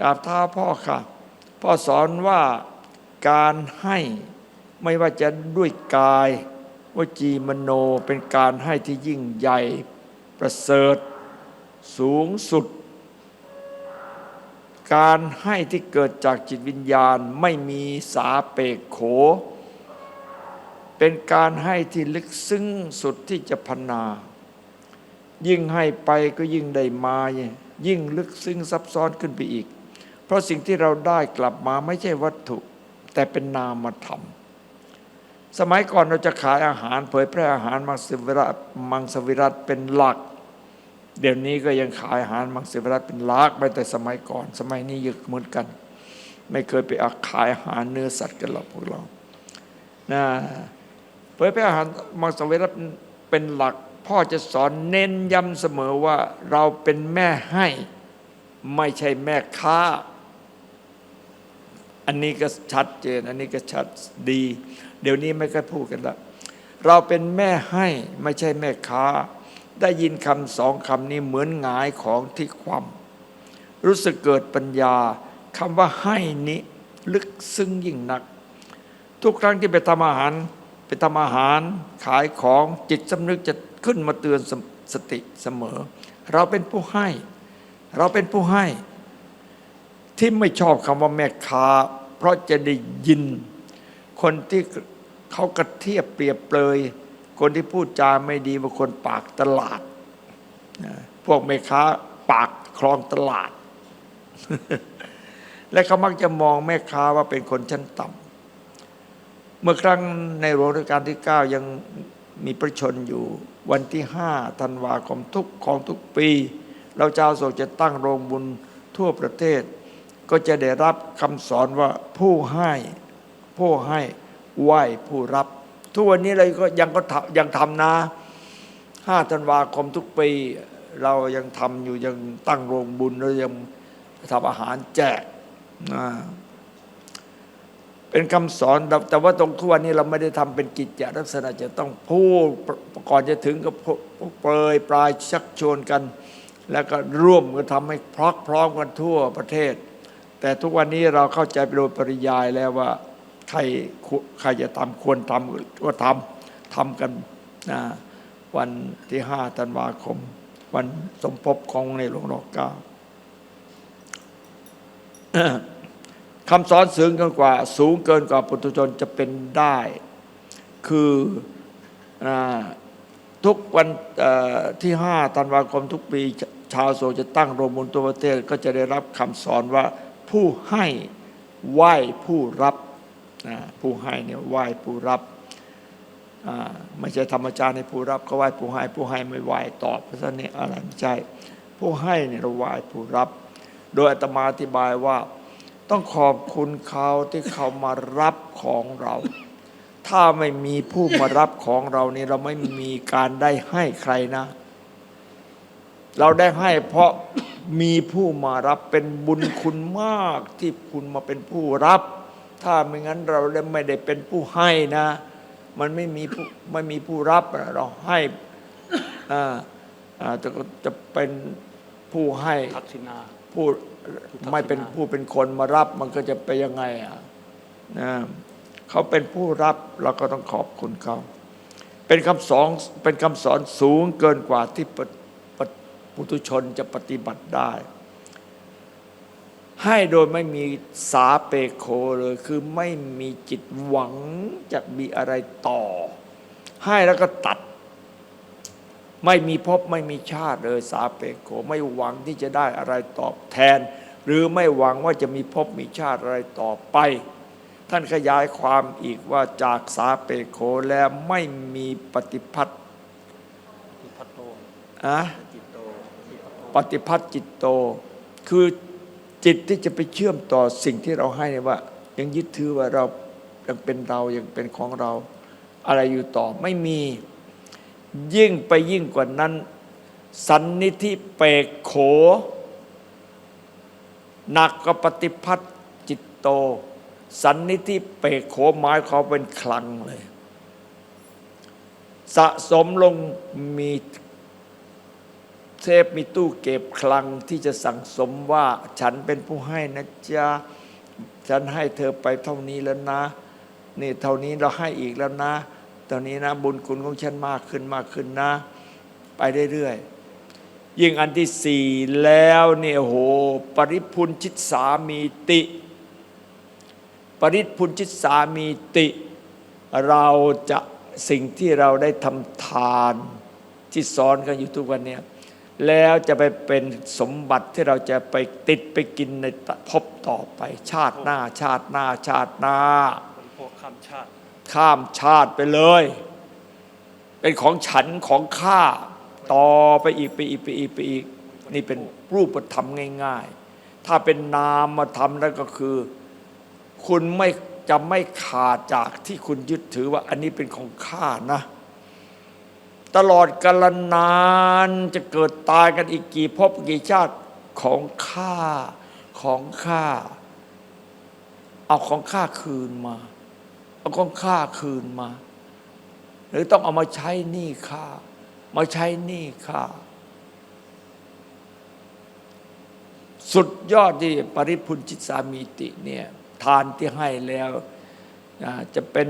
กราบเท้าพ่อค่ะ พ่อสอนว่าการให้ไม่ว่าจะด้วยกายวจีมโนเป็นการให้ที่ยิ่งใหญ่ ประเสริฐ สูงสุด การให้ที่เกิดจากจิตวิญญาณไม่มีสาเปกโข เป็นการให้ที่ลึกซึ้งสุดที่จะพนา ยิ่งให้ไปก็ยิ่งได้มา ยิ่งลึกซึ้งซับซ้อนขึ้นไปอีก เพราะสิ่งที่เราได้กลับมาไม่ใช่วัตถุ แต่เป็นนามธรรม สมัยก่อนเราจะขายอาหาร เผยแพร่อาหารมังสวิรัตมังสวิรัตเป็นหลัก เดี๋ยวนี้ก็ยังขายอาหารมังสวิรัตเป็นหลักไปแต่สมัยก่อน สมัยนี้ยึกเหมือนกัน ไม่เคยไปอาขายอาหารเนื้อสัตว์กันหรอกพวกเรานะเผยแพร่อาหารมังสวิรัตเป็นหลัก พ่อจะสอนเน้นย้ำเสมอว่าเราเป็นแม่ให้ ไม่ใช่แม่ค้า อันนี้ก็ชัดเจน อันนี้ก็ชัดดี เดี๋ยวนี้ไม่ค่อยพูดกันละเราเป็นแม่ให้ไม่ใช่แม่ค้า ได้ยินคำสองคำนี้เหมือนหงายของที่ความรู้สึกเกิดปัญญาคำว่าให้นี้ลึกซึ้งยิ่งนัก ทุกครั้งที่ไปทำอาหาร ไปทำอาหารขายของจิตสำนึกจะขึ้นมาเตือนสสติเสมอ เราเป็นผู้ให้ เราเป็นผู้ให้ ที่ไม่ชอบคำว่าแม่ค้า เพราะจะได้ยิน คนที่เขากระเทียบเปรียบเปรยคนที่พูดจาไม่ดีบางคนปากตลาดนะพวกแม่ค้าปากคลองตลาด และเขามักจะมองแม่ค้าว่าเป็นคนชั้นต่ำเมื่อครั้งในหลวงรัชกาลที่ 9 ยังมีประชนอยู่ วันที่5ธันวาคมทุกของทุกปี เราเจ้าโศกจะตั้งโรงบุญทั่วประเทศ ก็จะได้รับคำสอนว่าผู้ให้ผู้ให้ไหวผู้รับ ทุกวันนี้เราก็ยังก็ยังทำนะห้าธันวาคมทุกปี เรายังทำอยู่ยังตั้งโรงบุญเรายังทำอาหารแจกนะเป็นคำสอนแต่ว่าตรงทุกวันนี้เราไม่ได้ทำเป็นกิจจลักษณะจะต้องพูดก่อนจะถึงก็เปรยปลายชักชวนกัน แล้วก็ร่วมกันทำให้พรอกพร้อมกันทั่วประเทศ แต่ทุกวันนี้เราเข้าใจโดยปริยายแล้วว่าใครใครจะทำควรทำก็ทำทำกันนะวันที่ห้าธันวาคม วันสมภพของในหลวงรอเก้าคำสอนสูงเกินกว่า สูงเกินกว่าปุถุชนจะเป็นได้ คืออทุกวันที่ห้าธันวาคมทุกปี ชาวโซจะตั้งโรงบุญตัวประเทศ ก็จะได้รับคำสอนว่า ผู้ให้ไหว้ผู้รับผู้ให้เนี่ยไหว้ผู้รับไม่ใช่ธรรมจารย์ในผู้รับก็ไหว้ผู้ให้ผู้ให้ไม่ไหว้ตอบเพราะฉะนั้นนี่อะไรไม่ใช่ผู้ให้เนี่ยเราไหว้ผู้รับ โดยอาตมาอธิบายว่าต้องขอบคุณเขาที่เขามารับของเรา ถ้าไม่มีผู้มารับของเรานี่เราไม่มีการได้ให้ใครนะ เราได้ให้เพราะ มีผู้มารับเป็นบุญคุณมากที่คุณมาเป็นผู้รับ ถ้าไม่งั้นเราไม่ได้เป็นผู้ให้นะ มันไม่มีผู้ไม่มีผู้รับเราให้อ่าจะจะเป็นผู้ให้ทักษิณาผู้ไม่เป็นผู้เป็นคนมารับมันก็จะไปยังไงอะนะเขาเป็นผู้รับเราก็ต้องขอบคุณเขาเป็นคำสอนเป็นคำสอนสูงเกินกว่าที่ ปุถุชนจะปฏิบัติได้ ให้โดยไม่มีสาเปโคเลยคือไม่มีจิตหวังจะมีอะไรต่อ ให้แล้วก็ตัด ไม่มีพบไม่มีชาติเลยสาเปโคไม่หวังที่จะได้อะไรตอบแทน หรือไม่หวังว่าจะมีพบมีชาติอะไรต่อไปท่านขยายความอีกว่าจากสาเปโคแล้วไม่มีปฏิพัทธ์ติพัตโตอะ ปฏิพัทธ์จิตโต คือจิตที่จะไปเชื่อมต่อสิ่งที่เราให้เนี่ยว่า ยังยึดถือว่าเรายังเป็นเรายังเป็นของเรา อะไรอยู่ต่อไม่มียิ่งไปยิ่งกว่านั้น สันนิธิเปกโข หนักกปฏิพัทธ์จิตโต สันนิธิเปกโขหมายเขามเป็นคลังเลย สะสมลงมี เซฟมีตู้เก็บคลังที่จะสั่งสมว่า ฉันเป็นผู้ให้นะจ๊ะฉันให้เธอไปเท่านี้แล้วนะ นี่เท่านี้เราให้อีกแล้วนะเท่านี้นะบุญคุณของฉันมากขึ้นมากขึ้นนะ ไปเรื่อยๆยิ่งอันที่สี่แล้วเนี่ยโห ปริพุนชิตสามีติ ปริพุนชิตสามีติ เราจะสิ่งที่เราได้ทำทานที่สอนกันอยู่ทุกวันเนี้ย แล้วจะไปเป็นสมบัติที่เราจะไปติดไปกินในภพต่อไป ชาติหน้า ชาติหน้า ชาติหน้าข้ามชาติข้ามชาติไปเลย เป็นของฉันของข้าต่อไปอีกไปอีกไปอีกไปอีก นี่เป็นรูปธรรมง่าย ๆ ถ้าเป็นนามธรรมแล้วก็คือ คุณไม่จะไม่ขาดจากที่คุณยึดถือว่าอันนี้เป็นของข้านะ ตลอดกาลนานจะเกิดตายกันอีกกี่ภพกี่ชาติของข้าของข้าเอาของข้าคืนมา เอาของข้าคืนมา หรือต้องเอามาใช้หนี้ข้ามาใช้หนี้ข้าสุดยอดที่ปริพุนจิตสามีติเนี่ยทานที่ให้แล้วจะเป็น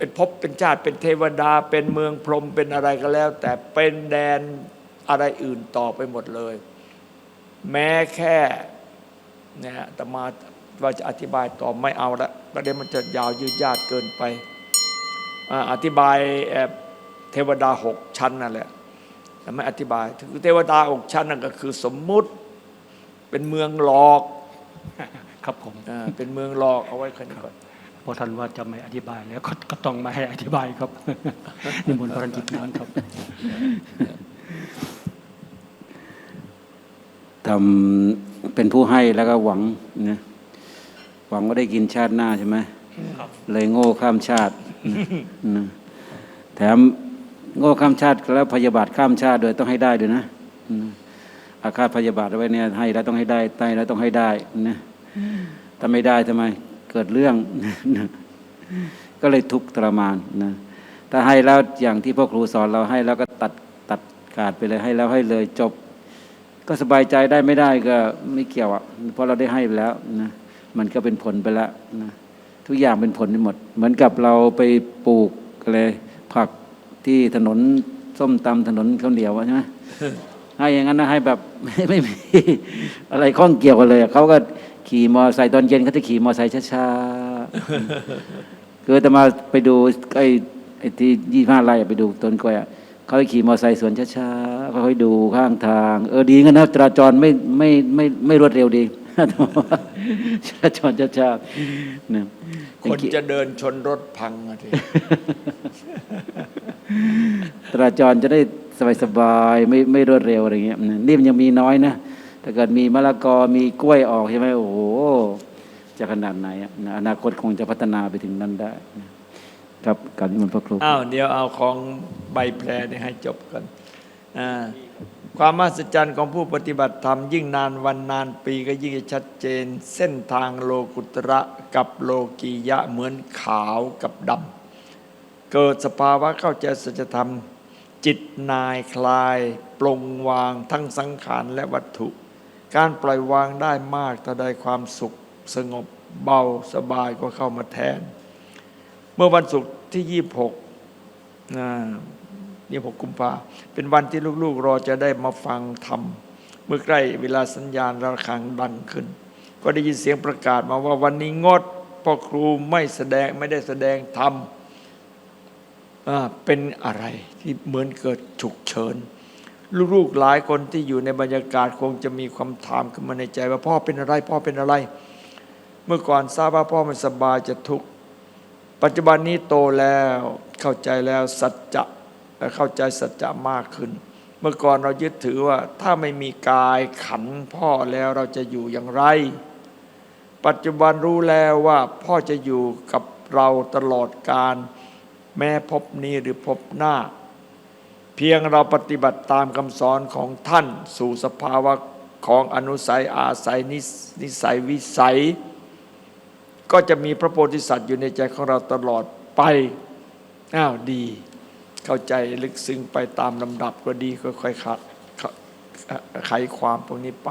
เป็นภพเป็นชาติเป็นเทวดา เป็นเมืองพรหมเป็นอะไรก็แล้ว แต่เป็นแดนอะไรอื่นต่อไปหมดเลย แม้แค่เนี่ยอาตมาว่าจะอธิบายต่อไม่เอาละประเด็นมันจะยาวยืดยาดเกินไปอ่าอธิบายเอ่อเทวดาหกชั้นนั่นแหละแต่ไม่อธิบายถึงเทวดาหกชั้นนั่นก็คือสมมุติเป็นเมืองหลอกครับผมอ่าเป็นเมืองหลอกเอาไว้คนนี้ก่อนเพราะท่านว่าจะไม่อธิบายแล้วก็ก็ต้องมาให้อธิบายครับนิมนต์พระรันจิตนานครับทำเป็นผู้ให้แล้วก็หวังนะหวังว่าได้กินชาติหน้าใช่ไหมครับเลยโง่ข้ามชาตินะแถมโง่ข้ามชาติแล้วพยาบาทข้ามชาติโดยต้องให้ได้ด้วยนะอืมอาฆาตพยาบาทเอาไว้เนี่ยให้แล้วต้องให้ได้ใต้แล้วต้องให้ได้นะถ้าไม่ได้ทำไม เกิดเรื่องนะก็เลยทุกข์ทรมานนะถ้าให้แล้วอย่างที่พ่อครูสอนเราให้แล้วก็ตัดตัดขาดไปเลยให้แล้วให้เลยจบ ก็สบายใจได้ไม่ได้ก็ไม่เกี่ยวอะเพราะเราได้ให้ไปแล้วนะมันก็เป็นผลไปแล้วนะทุกอย่างเป็นผลไปหมด เหมือนกับเราไปปลูกอะไรผักที่ถนนส้มตำถนนข้าวเหนียวอะใช่ไหมให้อย่างนั้นนะให้แบบไม่ไม่มีอะไรข้องเกี่ยวกันเลยอะเขาก็ ขี่มอไซค์ตอนเย็นเขาจะขี่มอไซค์ช้าๆคือแต่มาไปดูไอ้ไอ้ที่ยี่ห้าไร่อะไปดูต้นกล้วยอะเขาให้ขี่มอไซค์สวนช้าๆค่อยๆดูข้างทาง เออดีกันนะจราจรไม่ไม่ไม่ไม่รวดเร็วดีจราจรช้าๆนะคนจะเดินชนรถพังอะทีจราจรจะได้สบายๆไม่ไม่รวดเร็วอะไรเงี้ยนะนี่มันยังมีน้อยนะ ถ้าเกิดมีมะละกอมีกล้วยออกใช่ไหมโอ้โหจะขนาดไหนอนะอนาคตคงจะพัฒนาไปถึงนั้นได้นะครับการนิมนต์พระครูอ้าวเดี๋ยวเอาของใบแพรนี่ให้จบกันความมหัศจรรย์ของผู้ปฏิบัติธรรมยิ่งนานวันนานปีก็ยิ่งชัดเจน เส้นทางโลกุตระกับโลกียะเหมือนขาวกับดำเกิดสภาวะเข้าใจสัจธรรม จิตนายคลาย ปลงวางทั้งสังขารและวัตถุ การปล่อยวางได้มากถ้าได้ความสุขสงบเบาสบายก็เข้ามาแทน เมื่อวันศุกร์ที่26นะ26กุมภาเป็นวันที่ลูกๆรอจะได้มาฟังธรรมเมื่อใกล้เวลาสัญญาณระฆังดังขึ้น ก็ได้ยินเสียงประกาศมาว่าวันนี้งดเพ่อครูไม่แสดงไม่ได้แสดงธรรมเป็นอะไรที่เหมือนเกิดฉุกเฉิน ลูกๆหลายคนที่อยู่ในบรรยากาศคงจะมีความถามขึ้นมาในใจว่าพ่อเป็นอะไร พ่อเป็นอะไร เมื่อก่อนทราบว่าพ่อไม่สบายจะทุกข์ปัจจุบันนี้โตแล้วเข้าใจแล้วสัจจะและเข้าใจสัจจะมากขึ้น เมื่อก่อนเรายึดถือว่า ถ้าไม่มีกายขันพ่อแล้วเราจะอยู่อย่างไร ปัจจุบันรู้แล้วว่าพ่อจะอยู่กับเราตลอดการแม้พบนี้หรือพบหน้า พียงเราปฏิบัติตามคำสอนของท่านสู่สภาวะของอนุสัยอาศัยนิสิสัยวิสัย ก็จะมีพระโพธิสัตว์อยู่ในใจของเราตลอดไปอ้าวดี เข้าใจลึกซึ้งไปตามลำดับก็ดีค่อยๆขัดไขความพวกนี้ไป